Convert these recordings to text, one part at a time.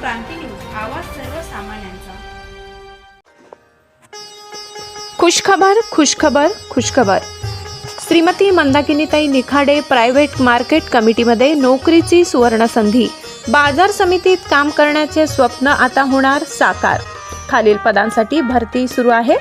क्रांती news आवाज सर्वसामान्यांचा खुशखबर खुशखबर खुशखबर. श्रीमती मंदाकिनीताई निखाडे प्रायव्हेट मार्केट कमिटीमध्ये नोकरीची सुवर्णसंधी. बाजार समितीत काम करण्याचे स्वप्न आता होणार साकार. खालील पदांसाठी भरती सुरू आहे.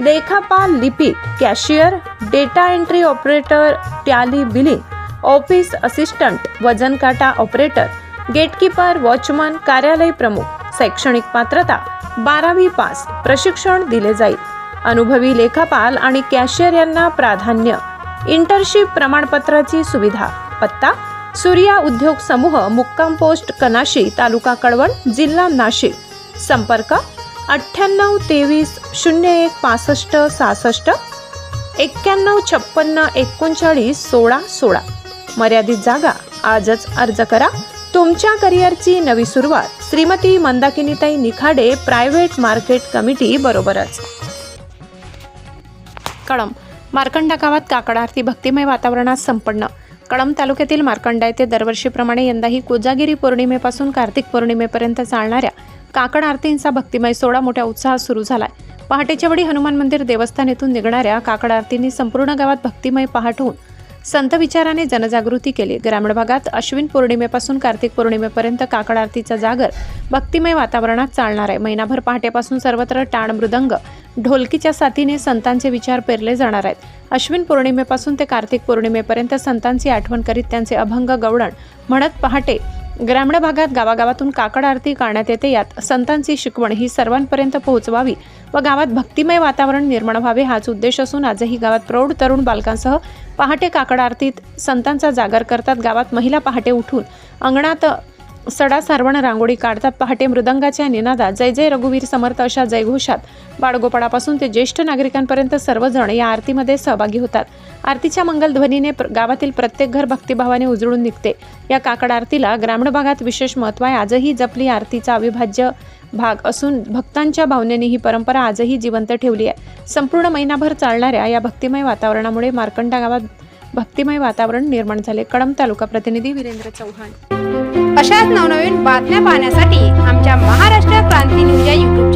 लेखापाल लिपिक cashier data entry operator tally billing office assistant वजन काटा ऑपरेटर गेटकीपर वॉचमन कार्यालय प्रमुख शैक्षणिक पात्रता बारावी पास प्रशिक्षण दिले जाईल. अनुभवी लेखापाल आणि कॅशियर यांना प्राधान्य. इंटर्नशिप प्रमाणपत्राची सुविधा. पत्ता सूर्या उद्योग समूह मुक्काम पोस्ट कनाशी तालुका कळवण जिल्हा नाशिक. संपर्क अठ्ठ्याण्णव तेवीस शून्य एक पासष्ट सहासष्ट एक्क्याण्णव छप्पन्न एकोणचाळीस सोळा सोळा. मर्यादित जागा आजच अर्ज करा. तुमच्या करिअरची नवी सुरुवात. श्रीमती मंदाकिनीताई निखाडे प्रायव्हेट मार्केट कमिटी बरोबरच. कळम मार्कंडा गावात काकड आरती भक्तिमय वातावरणात संपन्न. कळम तालुक्यातील मार्कंडा येथे दरवर्षीप्रमाणे यंदाही कोजागिरी पौर्णिमेपासून कार्तिक पौर्णिमेपर्यंत चालणाऱ्या काकड आरतींचा भक्तिमय सोहळा मोठ्या उत्साहात सुरू झालाय. पहाटेच्या वेळी हनुमान मंदिर देवस्थान येथून निघणाऱ्या काकड आरतींनी संपूर्ण गावात भक्तिमय पहाट होऊन संत विचाराने जनजागृती केली. ग्रामीण भागात अश्विन पौर्णिमेपासून कार्तिक पौर्णिमेपर्यंत काकड आरतीचा जागर भक्तिमय वातावरणात चालणार आहे. महिनाभर पहाटेपासून सर्वत्र टाण मृदंग ढोलकीच्या साथीने संतांचे विचार पेरले जाणार आहेत. अश्विन पौर्णिमेपासून ते कार्तिक पौर्णिमेपर्यंत संतांची आठवण करीत त्यांचे अभंग गवळण म्हणत पहाटे ग्रामीण भागात गावागावातून काकड आरती काढण्यात येते. यात संतांची शिकवण ही सर्वांपर्यंत पोहोचवावी व गावात भक्तिमय वातावरण निर्माण व्हावे हाच उद्देश असून आजही गावात प्रौढ तरुण बालकांसह पहाटे काकड आरतीत संतांचा जागर करतात. गावात महिला पहाटे उठून अंगणात सडा सारवण रांगोळी काढतात पहाटे मृदंगाच्या निनादात. जय जय रघुवीर समर्थ अशा जयघोषात. बाळगोपाळापासून ते ज्येष्ठ नागरिकांपर्यंत सर्वजण या आरतीमध्ये सहभागी होतात. आरतीच्या मंगलध्वनीने गावातील प्रत्येक घर भक्तिभावाने उजळून निघते. या काकड आरतीला ग्रामीण भागात विशेष महत्त्व आहे. आजही जपली आरतीचा अविभाज्य भाग असून भक्तांच्या भावनेने ही परंपरा आजही जिवंत ठेवली आहे. संपूर्ण महिनाभर चालणाऱ्या या भक्तिमय वातावरणामुळे मार्कंडा गावात भक्तिमय वातावरण निर्माण झाले. कळंब तालुका प्रतिनिधी वीरेंद्र चव्हाण अशाच नवनवीन बातम्या पाहण्यासाठी आमच्या महाराष्ट्र क्रांती न्यूज या युट्यूब